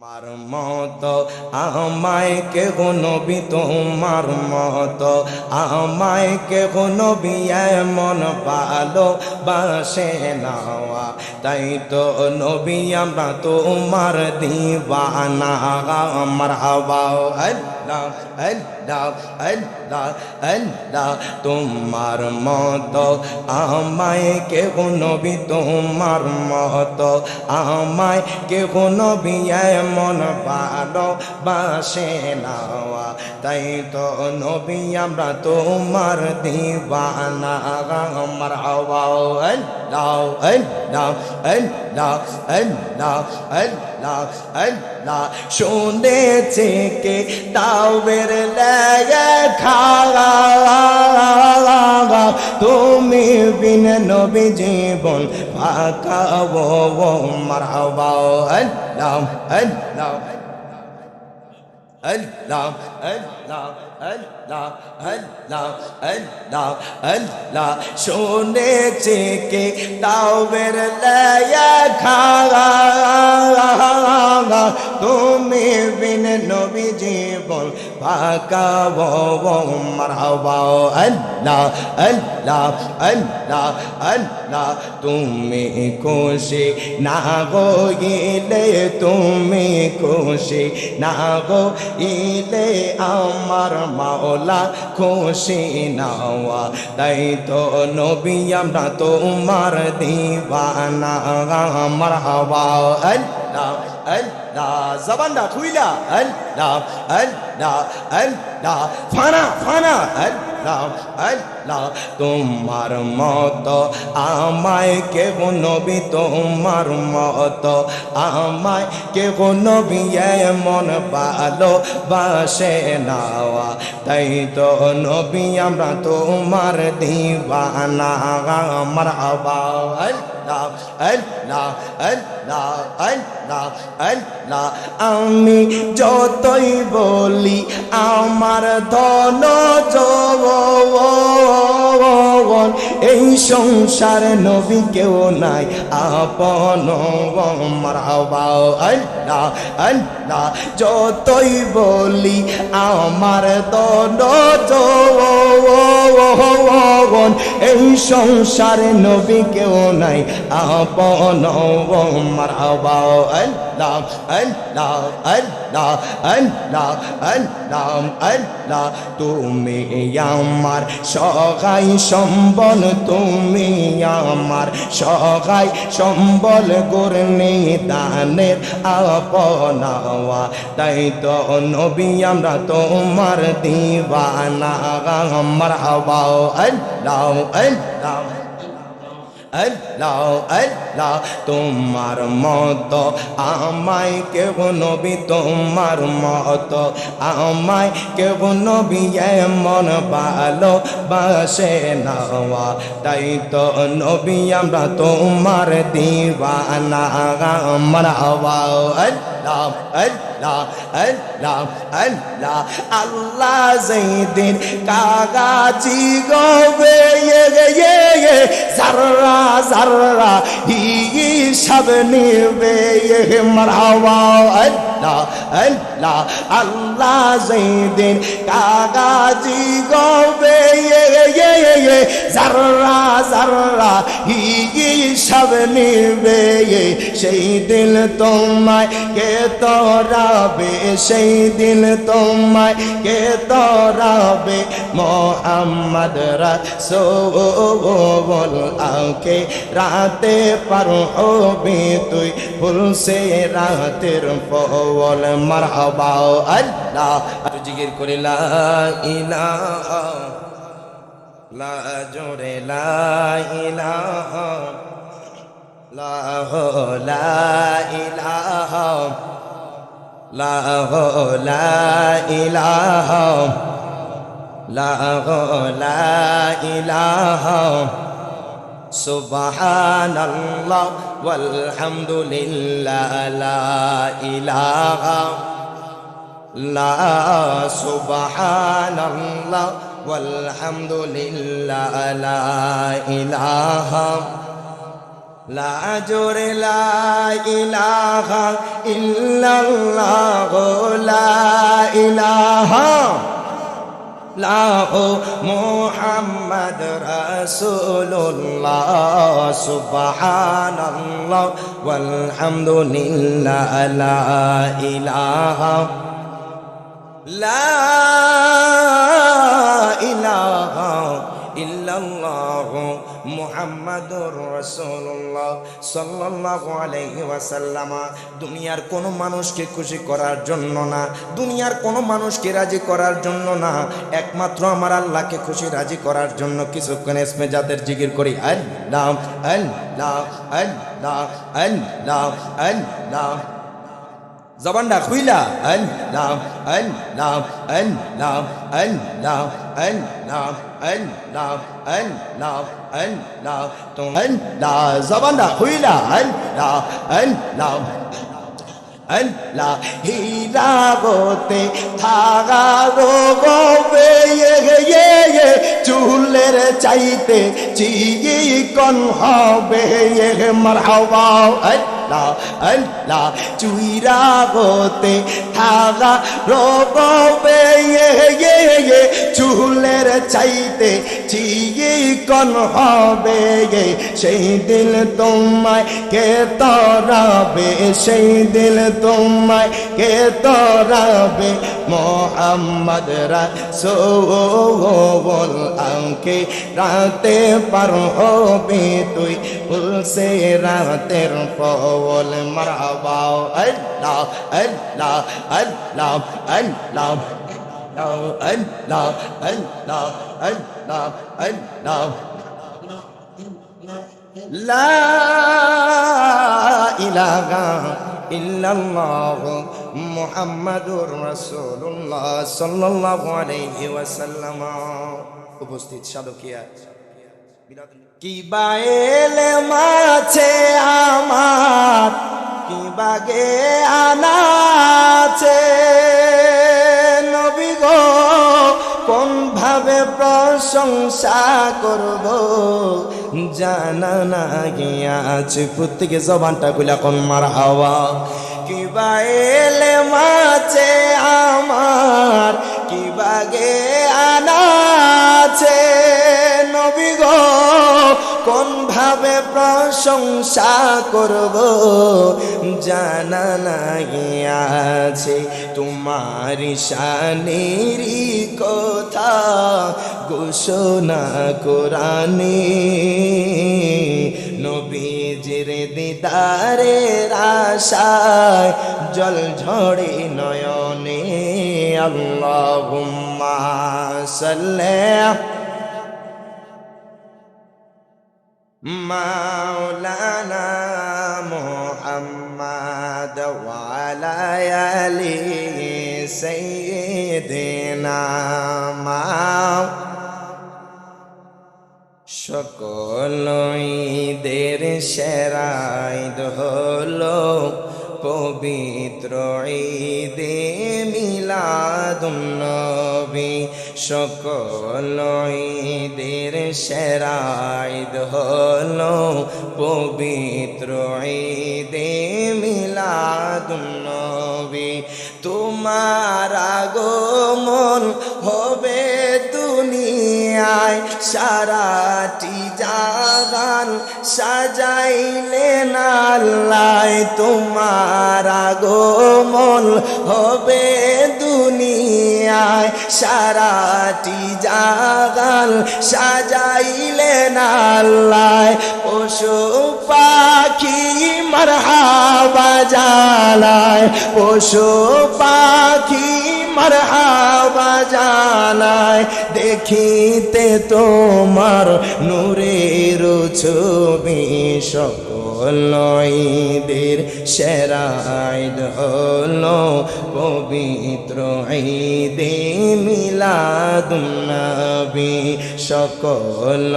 তোমার মত, আমায় কে নবী তোমার মত, আমায় কে নবী এমন ভালো বাসে নাওয়া। তাই তো নবী আমরা তোমার দিবানা, আমার হাওয়াও আল্লাহ আল্লাহ আল্লাহ আল্লাহ, তোমার মত আমায় কে নবী, তোমার মত আমায় কে নবী এমন ভালো বাসে নাওয়া তাই তো নবী, আমরা তোমার দিবানা, আমার হাওয়াও আল্লাহ আল্লাহ আল্লাহ আল্লাহ আল্লাহ আল্লাহ শুনেছে কে তাওবের লেখা তুমি বিন নবী জীবন ফাঁকা ও মারহাবাও আল্লাহ আল্লাহ আল্লাহ আল্লাহ শুনেছে কে তাওবের লয়া খাওয়া। তুমি বিন নবী জীবন ভাকাব মারাবাও আল্লাহ আল্লাহ আল্লাহ আল্লাহ। তুমি খুশি না গো ইলে তুমি খুশি না গো ইলে আমার মাওলা, খুশি নাওয়া। তাই তো নবী, আমরা তোমার দিবানা। আমার হাওয়া আল্লাহ আল্লাহ। জবানটা খুইলা, আল্লাহ আল্লাহ আল্লাহ। ফানা ফানা, আল্লাহ। আল্লাহ, তোমার মত। আমায় কে নবী, তোমার মত। আমায় কে নবী, এমন ভালো বাসে নাওয়া। তাই তো নবী, আমরা তোমার দিবানা, আমার আবা। আমি যতই বলি, আমার ধন যৌবন এই সংসার নবী কেউ নাই, আপন যতই বলি, আমার দন এই সংসারে নবী কেউ নাই আপন মারাবাও আল নাম আল নাম আল না আল না আল নাম আল না তুমি আমার সহাই সম্বল, তুমি আমার সহাই সম্বল গর্ণে দানের আপনাওয়া। তাই তো নবী, আমরা তোমার দিবানা। আমার হাওয়াও আল নাম আল নাম আল্লাহ আল্লাহ, তোমার মত আমায় কেউ নবী, তোমার মত আমায় কেউ নবী এমন ভালো বাসে নাওয়া তাই তো নবী, আমরা তোমার দিবানা আমার হাওয়া আল্লাহ আল্লাহ আল্লাহ আল্লাহ আল্লাহ জৈদিন কাগাজি গবে জাররা জাররা হি সব নিবে মারহাওয়া আল্লাহ। আল্লাহ আল্লাহ যেদিন কাগাজি গবে জাররা জাররা হিসাব নেবে সেই দিল তোমায় কে তোরাবে, সেই দিল তোমায় কে তোরাবে, মোহাম্মদ রাসূল আকে রাতে পার হবে তুই ফুল সে রাতের পবল মারহাবা আল্লাহ। জিকির করে, লা ইলাহা, লা জোরে লা ইলাহা, লা লা ইলাহা, লা লা ইলাহা, লা লা ইলাহা। سبحان الله والحمد لله لا إله لا سبحان الله والحمد لله لا إله لا جور لا إله إلا الله لا إله লাহ মোহাম্মদ রসুল্লাহ সুবহানাল্লাহ ওয়ালহামদুলিল্লাহ লা ইলাহা লা ইলাহা ইল্লাল্লাহ মুহাম্মাদুর রাসূলুল্লাহ সাল্লাল্লাহু আলাইহি ওয়াসাল্লাম। দুনিয়ার কোনো মানুষকে খুশি করার জন্য না, দুনিয়ার কোনো মানুষকে রাজি করার জন্য না, একমাত্র আমার আল্লাহকে খুশি রাজি করার জন্য কিছুক্ষণ এসমে জাতের জিকির করি, আল্লাহ আল্লাহ আল্লাহ আল্লাহ আল্লাহ। জবানটা খুইলা আল্লাহ আল্লাহ আল্লাহ আল্লাহ আল্লাহ। আল্লাহ আল্লাহ আল্লাহ তো আল্লাহ, জবানটা খুইলা, আল্লাহ আল্লাহ আল্লাহ হীরা থাগা রোগে চুলের চাইতে চিকন হবে মারহাবা, আল্লাহ আল্লাহ চুইরা থাগা রোগে চুলের চাইতে চিকন হবে সেই দিল তোমায় কে তরাবে? সেই দিল তোমায় কে তরাবে? মোহাম্মদ রাসূল আঁকে রাতে পার হবে তুই। উলসে রাতের পবল মারহাবা। আল্লাহ আল্লাহ আল্লাহ আল্লাহ। মুহাম্মাদুর রাসূলুল্লাহ সাল্লাল্লাহু আলাইহি ওয়াসাল্লাম উপস্থিত সাধকিয়া কি বায়েলে মাছে আমার কি বাগে আনাছে প্রশংসা করব। জানা না গিয়াছে প্রত্যেকে জবানটা গুলা কোন মার হাওয়া। কি এলে মাছে আমার কি বাগে আনাছে। নবী গো, কোন ভাবে প্রশংসা করব? জানা না গিয়াছে তোমার শানির কথা ঘোষণা কোরআনে। নবীজির দিদারে আশায় জল ঝড়ে নয়নে। আল্লাহ সাল্লাহ মাওলানা সকল ঈদের সেরাইদ হলো পবিত্র ঈদে মিলাদুন্নবী সকল ঈদের সেরাইদ হলো পবিত্র ঈদে মিলাদুন্নবী তোমার আগমন হবে দুনিয়ায়, সারাটি সাজাইলেন আল্লাহ তোমার আগমন হবে দুনিয়ায়। সারাটি জাগাল সাজাইলেন আল্লাহ পশু পাখি মারহাবা জালায়। পশু পাখি মারহাবা জানায় দেখিতে তোমার নূরের ছবি সকল ঈদের সেরাইদ হলো পবিত্র ঈদে মিলাদুন্নবী সকল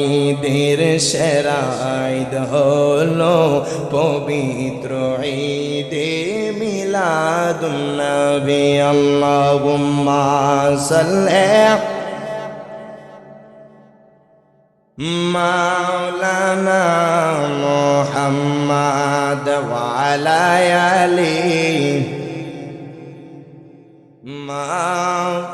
ঈদের সেরাইদ হলো পবিত্র ঈদে ميلاد النبي اللهم صل مولانا محمد وعلى آله مولانا